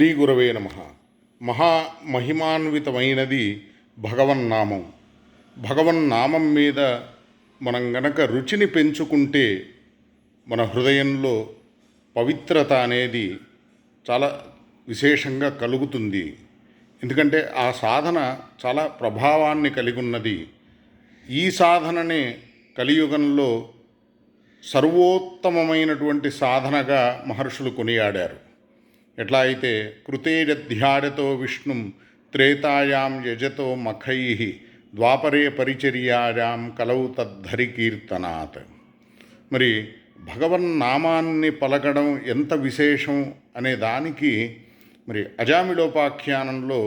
శ్రీ గురవే నమ. మహా మహిమాన్వితమైనది భగవన్నామం భగవన్నామం మీద మనం గనక రుచిని పెంచుకుంటే మన హృదయంలో పవిత్రత అనేది చాలా విశేషంగా కలుగుతుంది. ఎందుకంటే ఆ సాధన చాలా ప్రభావాన్ని కలిగి ఉన్నది ఈ సాధననే కలియుగంలో సర్వోత్తమమైనటువంటి సాధనగా మహర్షులు కొనియాడారు. ఎట్లా అయితే కృతేరధ్యాడతో విష్ణుం త్రేతాయాం యజతో మఖై ద్వాపరే పరిచర్యాయాం కలవు తద్ధరి కీర్తనాత్ మరి భగవన్నామాన్ని పలకడం ఎంత విశేషం అనే దానికి మరి అజామిలోపాఖ్యానంలో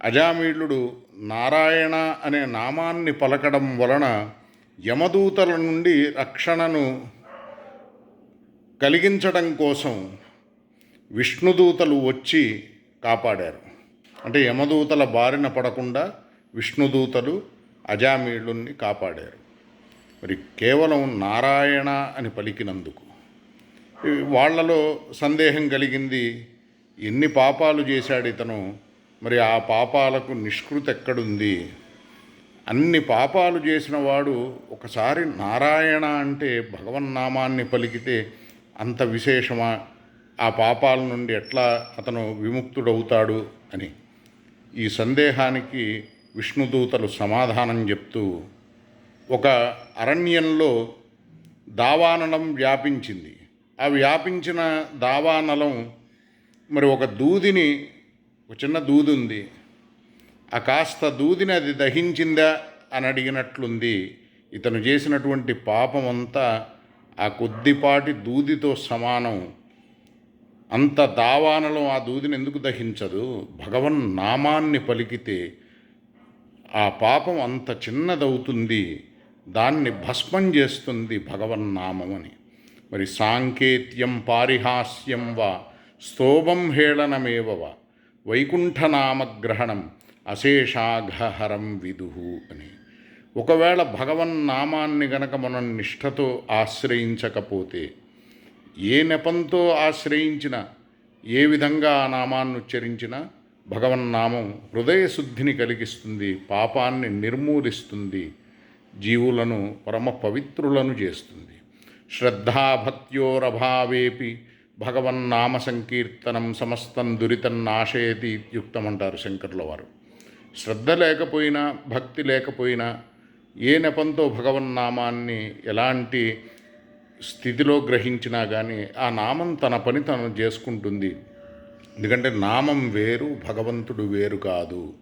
అజామీళుడు నారాయణ అనే నామాన్ని పలకడం వలన యమదూతల నుండి రక్షణను కలిగించడం కోసం విష్ణుదూతలు వచ్చి కాపాడారు. అంటే యమదూతల బారిన పడకుండా విష్ణుదూతలు అజామీళుణ్ణి కాపాడారు. మరి కేవలం నారాయణ అని పలికినందుకు వాళ్ళలో వాళ్ళలో సందేహం కలిగింది ఎన్ని పాపాలు చేశాడు ఇతను మరి ఆ పాపాలకు నిష్కృతి ఎక్కడుంది? అన్ని పాపాలు చేసిన వాడు ఒకసారి నారాయణ అంటే భగవన్నామాన్ని పలికితే అంత విశేషమా ఆ పాపాల నుండి ఎట్లా అతను విముక్తుడవుతాడు అని. ఈ సందేహానికి విష్ణుదూతలు సమాధానం చెప్తూ ఒక అరణ్యంలో దావానలం వ్యాపించింది. ఆ వ్యాపించిన దావానలం మరి ఒక దూదిని ఒక చిన్న దూది ఉంది. ఆ కాస్త దూదిని అది దహించిందా అని అడిగినట్లుంది. ఇతను చేసినటువంటి పాపం అంతా ఆ కొద్దిపాటి దూదితో సమానం. అంత దావానలో ఆ దూదిని ఎందుకు దహించదు? భగవన్ నామాన్ని పలికితే ఆ పాపం అంత చిన్నదవుతుంది దాన్ని భస్మం చేస్తుంది భగవన్నామం మరి సాంకేత్యం పారిహాస్యం వా స్తోభం హేళనమేవ వా వైకుంఠనామగ్రహణం అశేషాఘహరం విదుహు అని. ఒకవేళ భగవన్నామాన్ని గనక మనం నిష్ఠతో ఆశ్రయించకపోతే ఏ నెపంతో ఆశ్రయించినా ఏ విధంగా ఆ నామాన్ని ఉచ్చరించినా భగవన్నామం హృదయ శుద్ధిని కలిగిస్తుంది పాపాన్ని నిర్మూలిస్తుంది జీవులను పరమ పవిత్రులను చేస్తుంది. శ్రద్ధాభక్త్యోరభావేపి భగవన్నామ సంకీర్తనం సమస్తం దురితం నాశయతి యుక్తమంటారు శంకర్ల వారు. శ్రద్ధ లేకపోయినా భక్తి లేకపోయినా ఏ నెపంతో భగవన్నామాన్ని ఎలాంటి స్థితిలో గ్రహించినా కానీ ఆ నామం తన పని తను చేసుకుంటుంది. ఎందుకంటే నామం వేరు భగవంతుడు వేరు కాదు.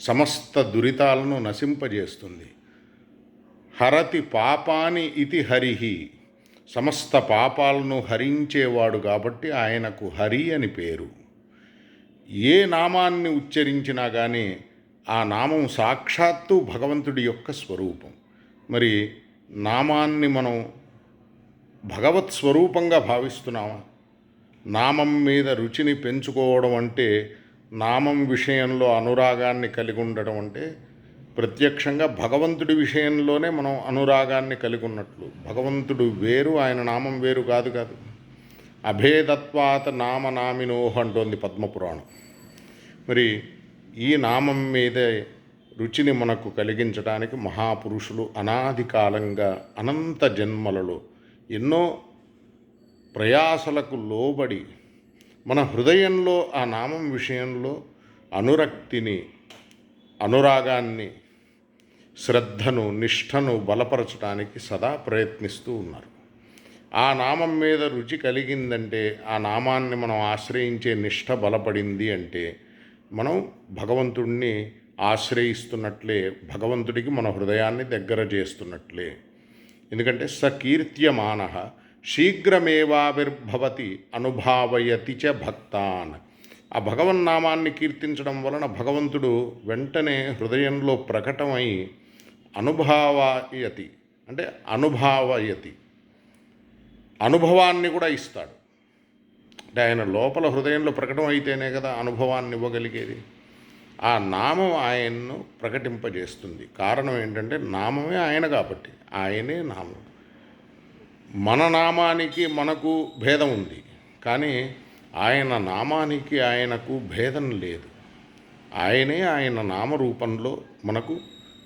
సమస్త దురితాలను నశింపజేస్తుంది. హరతి పాపాని ఇతి హరిహి. సమస్త పాపాలను హరించేవాడు కాబట్టి ఆయనకు హరి అని పేరు. ఏ నామాన్ని ఉచ్చరించినా కానీ ఆ నామం సాక్షాత్తు భగవంతుడి యొక్క స్వరూపం. మరి నామాన్ని మనం భగవత్ స్వరూపంగా భావిస్తున్నామా నామం మీద రుచిని పెంచుకోవడం అంటే నామం విషయంలో అనురాగాన్ని కలిగి ఉండడం అంటే ప్రత్యక్షంగా భగవంతుడి విషయంలోనే మనం అనురాగాన్ని కలిగి ఉన్నట్లు. భగవంతుడు వేరు ఆయన నామం వేరు కాదు కాదు. అభేదత్వాత నామనామినోహ అంటోంది పద్మపురాణం. మరి ఈ నామం మీదే రుచిని మనకు కలిగించడానికి మహాపురుషులు అనాది కాలంగా అనంత జన్మలలో ఎన్నో ప్రయాసలకు లోబడి మన హృదయంలో ఆ నామం విషయంలో అనురక్తిని అనురాగాన్ని శ్రద్ధను నిష్ఠను బలపరచడానికి సదా ప్రయత్నిస్తూ ఉన్నారు. ఆ నామం మీద రుచి కలిగిందంటే ఆ నామాన్ని మనం ఆశ్రయించే నిష్ఠ బలపడింది అంటే మనం భగవంతుణ్ణి ఆశ్రయిస్తున్నట్లే భగవంతుడికి మన హృదయాన్ని దగ్గర చేస్తున్నట్లే. ఎందుకంటే సకీర్త్యమాన శీఘ్రమేవావిర్భవతి అనుభావయతి చ భక్తాన్. ఆ భగవన్నామాన్ని కీర్తించడం వలన భగవంతుడు వెంటనే హృదయంలో ప్రకటమై అనుభావయతి అంటే అనుభావయతి అనుభవాన్ని కూడా ఇస్తాడు. అంటే ఆయన లోపల హృదయంలో ప్రకటన అయితేనే కదా అనుభవాన్ని ఇవ్వగలిగేది. ఆ నామం ఆయన్ను ప్రకటింపజేస్తుంది. కారణం ఏంటంటే నామమే ఆయన కాబట్టి ఆయనే నామం. మన నామానికి మనకు భేదం ఉంది కానీ ఆయన నామానికి ఆయనకు భేదం లేదు. ఆయనే ఆయన నామరూపంలో మనకు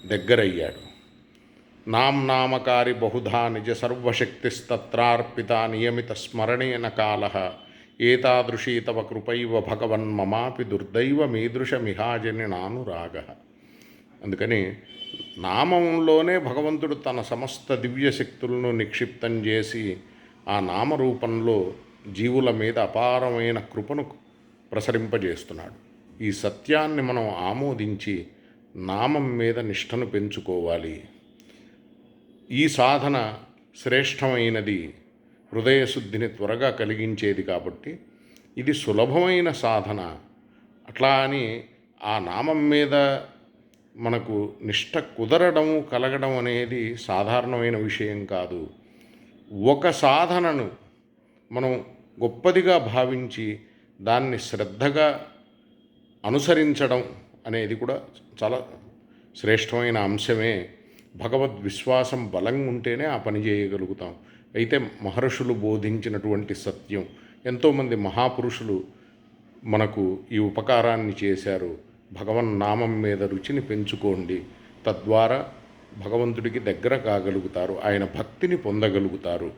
దగ్గరయ్యాడు. నామ్నామకారి బహుధా నిజ సర్వశక్తిస్తత్రార్పిత నియమిత స్మరణేన కాల ఏతాదృశీ తవ కృపైవ భగవన్ మమాపి దుర్దైవ మీదృశమిహాజని అందుకని నామంలోనే భగవంతుడు తన సమస్త దివ్య శక్తులను నిక్షిప్తం చేసి ఆ నామరూపంలో జీవుల మీద అపారమైన కృపను ప్రసరింపజేస్తున్నాడు. ఈ సత్యాన్ని మనం ఆమోదించి నామం మీద నిష్టను పెంచుకోవాలి. ఈ సాధన శ్రేష్టమైనది. హృదయశుద్ధిని త్వరగా కలిగించేది కాబట్టి ఇది సులభమైన సాధన. అట్లా అని ఆ నామం మీద మనకు నిష్ట కుదరడం కలగడం అనేది సాధారణమైన విషయం కాదు. ఒక సాధనను మనం గొప్పదిగా భావించి దాన్ని శ్రద్ధగా అనుసరించడం అనేది కూడా చాలా శ్రేష్టమైన అంశమే. భగవద్ విశ్వాసం బలంగా ఉంటేనే ఆ పని చేయగలుగుతాం. అయితే మహర్షులు బోధించినటువంటి సత్యం. ఎంతోమంది మహాపురుషులు మనకు ఈ ఉపకారాన్ని చేశారు. భగవన్ నామం మీద రుచిని పెంచుకోండి. తద్వారా భగవంతుడికి దగ్గర కాగలుగుతారు. ఆయన భక్తిని పొందగలుగుతారు.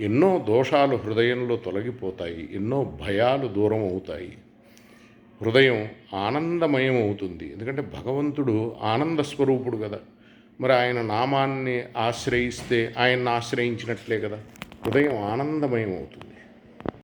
ఎన్నో దోషాలు హృదయంలో తొలగిపోతాయి. ఎన్నో భయాలు దూరం అవుతాయి. హృదయం ఆనందమయం అవుతుంది. ఎందుకంటే భగవంతుడు ఆనంద స్వరూపుడు కదా. మరి ఆయన నామాన్ని ఆశ్రయిస్తే ఆయన్ని ఆశ్రయించినట్లే కదా. హృదయం ఆనందమయం అవుతుంది